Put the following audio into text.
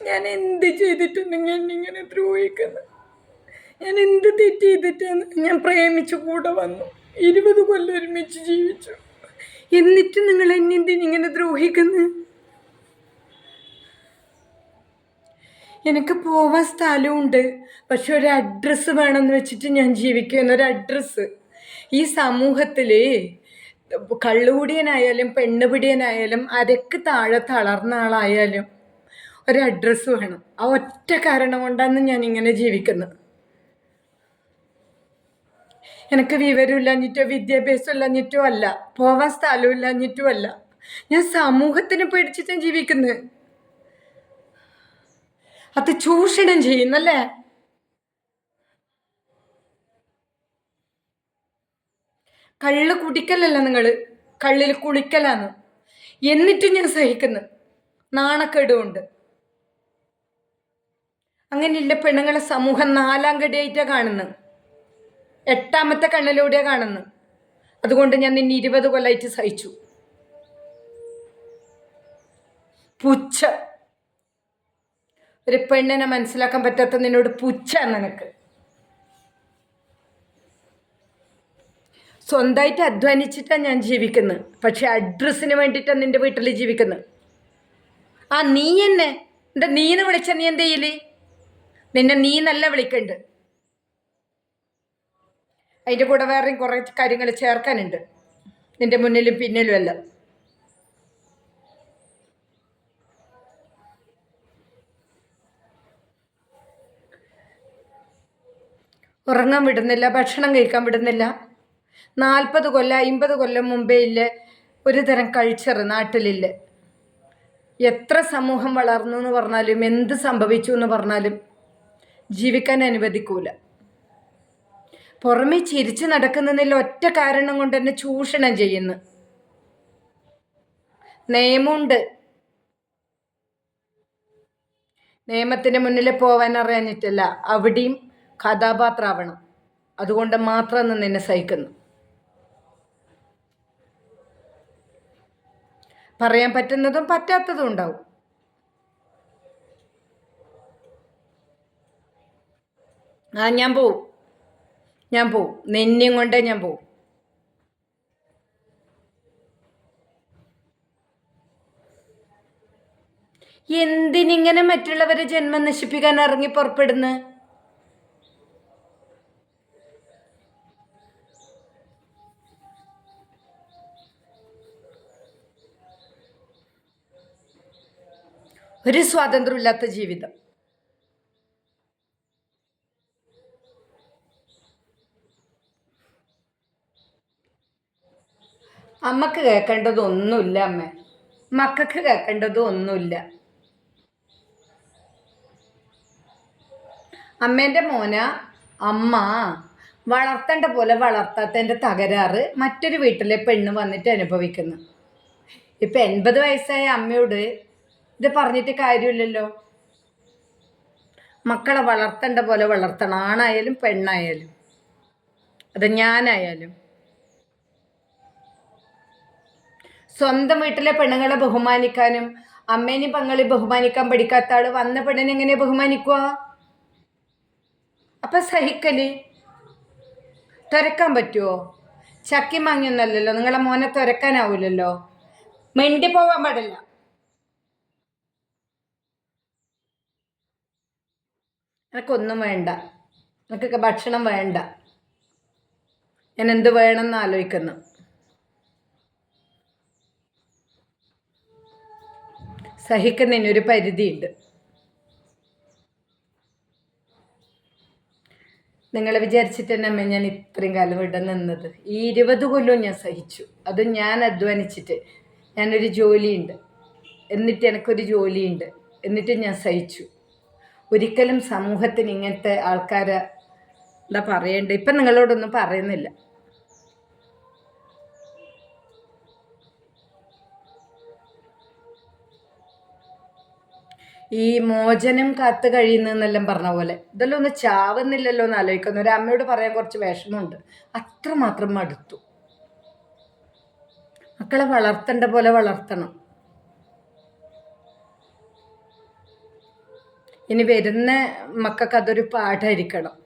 ഞാൻ എന്ത് ചെയ്തിട്ടുണ്ടെങ്കിൽ എന്നെ ഇങ്ങനെ ദ്രോഹിക്കുന്നത് ഞാൻ എന്ത് തെറ്റ് ചെയ്തിട്ടാണ് ഞാൻ പ്രേമിച്ച് കൂടെ വന്നു. ഇരുപത് കൊല്ലം ഒരുമിച്ച് ജീവിച്ചു. എന്നിട്ട് നിങ്ങൾ എന്നെ എന്തിനിങ്ങനെ ദ്രോഹിക്കുന്നത് എനിക്ക് പോവാൻ സ്ഥലമുണ്ട്. പക്ഷെ ഒരു അഡ്രസ്സ് വേണമെന്ന് വെച്ചിട്ട് ഞാൻ ജീവിക്കുന്ന ഒരു അഡ്രസ്സ് ഈ സമൂഹത്തിൽ കള്ളുകൂടിയനായാലും പെണ്ണുപിടിയനായാലും അരക്ക് താഴെ തളർന്ന ആളായാലും ഒരു അഡ്രസ്സ് വേണം. ആ ഒറ്റ കാരണം കൊണ്ടാണ് ഞാൻ ഇങ്ങനെ ജീവിക്കുന്നത്. എനിക്ക് വിവരമില്ലാഞ്ഞിട്ടോ വിദ്യാഭ്യാസം ഇല്ലാഞ്ഞിട്ടോ അല്ല പോവാൻ സ്ഥലമില്ലാഞ്ഞിട്ടോ അല്ല ഞാൻ സമൂഹത്തിന് പേടിച്ചിട്ടാണ് ജീവിക്കുന്നത്. അത് ചൂഷണം ചെയ്യുന്നല്ലേ കള്ള് കുടിക്കലല്ല നിങ്ങൾ കള്ളിൽ കുളിക്കലാണ്. എന്നിട്ടും ഞാൻ സഹിക്കുന്നു. നാണക്കേടുമുണ്ട്. അങ്ങനെയില്ല പെണ്ണുങ്ങളെ സമൂഹം നാലാം കടിയായിട്ടാണ് കാണുന്നത്. എട്ടാമത്തെ കണ്ണിലൂടെയാണ് കാണുന്നത്. അതുകൊണ്ട് ഞാൻ നിന്നെ ഇരുപത് കൊല്ലമായിട്ട് സഹിച്ചു. പുച്ഛ. ഒരു പെണ്ണിനെ മനസ്സിലാക്കാൻ പറ്റാത്ത നിന്നോട് പുച്ഛ നിനക്ക്. സ്വന്തമായിട്ട് അധ്വാനിച്ചിട്ടാണ് ഞാൻ ജീവിക്കുന്നത്. പക്ഷെ അഡ്രസ്സിന് വേണ്ടിയിട്ടാണ് നിന്റെ വീട്ടിൽ ജീവിക്കുന്നത്. ആ നീ എന്നെ? എന്താ നീന്ന് വിളിച്ച നീ എന്ത് ചെയ്യൽ? നിന്നെ നീ നല്ല വിളിക്കണ്ട്. അതിന്റെ കൂടെ വേറെയും കുറേ കാര്യങ്ങൾ ചേർക്കാനുണ്ട്. നിന്റെ മുന്നിലും പിന്നിലും എല്ലാം. ഉറങ്ങാൻ വിടുന്നില്ല ഭക്ഷണം കഴിക്കാൻ വിടുന്നില്ല. നാൽപ്പത് കൊല്ലം അമ്പത് കൊല്ലം മുമ്പേ ഇല്ല ഒരു തരം കൾച്ചർ നാട്ടിലില്ല. എത്ര സമൂഹം വളർന്നു എന്ന് പറഞ്ഞാലും എന്ത് സംഭവിച്ചു എന്ന് പറഞ്ഞാലും ജീവിക്കാൻ അനുവദിക്കൂല. പുറമെ ചിരിച്ചു നടക്കുന്നതിൽ ഒറ്റ കാരണം കൊണ്ട് തന്നെ ചൂഷണം ചെയ്യുന്നു. നിയമമുണ്ട്. നിയമത്തിന് മുന്നിൽ പോവാൻ അറിയാഞ്ഞിട്ടല്ല അവിടെയും കഥാപാത്രമാവണം അതുകൊണ്ട് മാത്രം നിന്നെ സഹിക്കുന്നു. പറയാൻ പറ്റുന്നതും പറ്റാത്തതും ഉണ്ടാവും. ആ ഞാൻ പോവും. ഞാൻ പോവും. നിന്നെയും കൊണ്ടേ ഞാൻ പോവും. എന്തിനിങ്ങനെ മറ്റുള്ളവരെ ജന്മം നശിപ്പിക്കാൻ ഇറങ്ങി പുറപ്പെടുന്നു? ഒരു സ്വാതന്ത്ര്യമില്ലാത്ത ജീവിതം. അമ്മയ്ക്ക് കേൾക്കേണ്ടതൊന്നുമില്ല അമ്മ. മക്കൾക്ക് കേൾക്കേണ്ടതും ഒന്നുമില്ല അമ്മേന്റെ മോന അമ്മ വളർത്തേണ്ട പോലെ വളർത്താത്തതിന്റെ തകരാറ് മറ്റൊരു വീട്ടിലെ പെണ്ണ് വന്നിട്ട് അനുഭവിക്കുന്നു. ഇപ്പം എൺപത് വയസ്സായ അമ്മയോട് ഇത് പറഞ്ഞിട്ട് കാര്യമില്ലല്ലോ. മക്കളെ വളർത്തേണ്ട പോലെ വളർത്തണം ആണായാലും പെണ്ണായാലും. അത് ഞാനായാലും. സ്വന്തം വീട്ടിലെ പെണ്ണുങ്ങളെ ബഹുമാനിക്കാനും അമ്മേനെയും പങ്ങളെ ബഹുമാനിക്കാൻ പഠിക്കാത്ത ആൾ വന്ന പെണ്ണിനെ എങ്ങനെ ബഹുമാനിക്കുക അപ്പൊ സഹിക്കൽ? തുരക്കാൻ പറ്റുമോ ചക്കി മാങ്ങിയൊന്നല്ലല്ലോ നിങ്ങളെ മോനെ തുരക്കാനാവൂലല്ലോ? മെണ്ടി പോവാൻ പാടില്ല. എനിക്കൊന്നും വേണ്ട. എനിക്കൊക്കെ ഭക്ഷണം വേണ്ട. ഞാൻ എന്ത് വേണമെന്ന് ആലോചിക്കുന്നു. സഹിക്കുന്നതിനൊരു പരിധിയുണ്ട്. നിങ്ങൾ വിചാരിച്ചിട്ട് തന്നെ അമ്മ ഞാൻ ഇത്രയും കാലം ഇവിടെ നിന്നത്. ഈ ഇരുപത് കൊല്ലവും ഞാൻ സഹിച്ചു. അത് ഞാൻ അധ്വാനിച്ചിട്ട് ഞാനൊരു ജോലിയുണ്ട്. എന്നിട്ട് എനിക്കൊരു ജോലിയുണ്ട്. എന്നിട്ട് ഞാൻ സഹിച്ചു. ഒരിക്കലും സമൂഹത്തിന് ഇങ്ങനത്തെ ആൾക്കാരെ എന്താ പറയണ്ടേ? ഇപ്പം നിങ്ങളോടൊന്നും പറയുന്നില്ല. ഈ മോചനം കാത്തു കഴിയുന്നെന്നെല്ലാം പറഞ്ഞ പോലെ. ഇതെല്ലാം ഒന്ന് ചാവുന്നില്ലല്ലോ എന്ന് ആലോചിക്കുന്നു. ഒരു അമ്മയോട് പറയാൻ കുറച്ച് വിഷമമുണ്ട്. അത്രമാത്രം മടുത്തു. മക്കളെ വളർത്തേണ്ട പോലെ വളർത്തണം. ഇനി വരുന്ന മക്കൾക്ക് അതൊരു പാഠമായിരിക്കണം